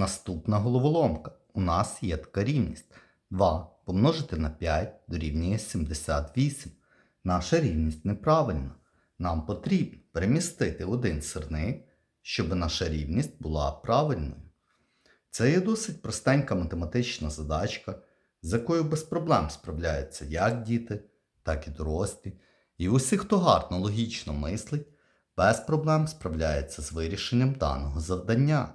Наступна головоломка. У нас є така рівність. 2 помножити на 5 дорівнює 78. Наша рівність неправильна. Нам потрібно перемістити один сирник, щоб наша рівність була правильною. Це є досить простенька математична задачка, з якою без проблем справляються як діти, так і дорослі. І усі, хто гарно логічно мислить, без проблем справляється з вирішенням даного завдання.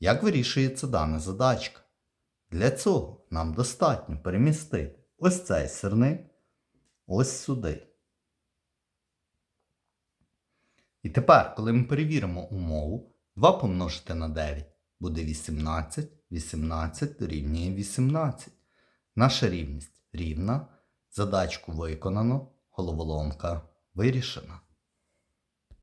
Як вирішується дана задачка? Для цього нам достатньо перемістити ось цей сирник ось сюди. І тепер, коли ми перевіримо умову, 2 помножити на 9 буде 18, 18 дорівнює 18. Наша рівність рівна. Задачку виконано, головоломка вирішена.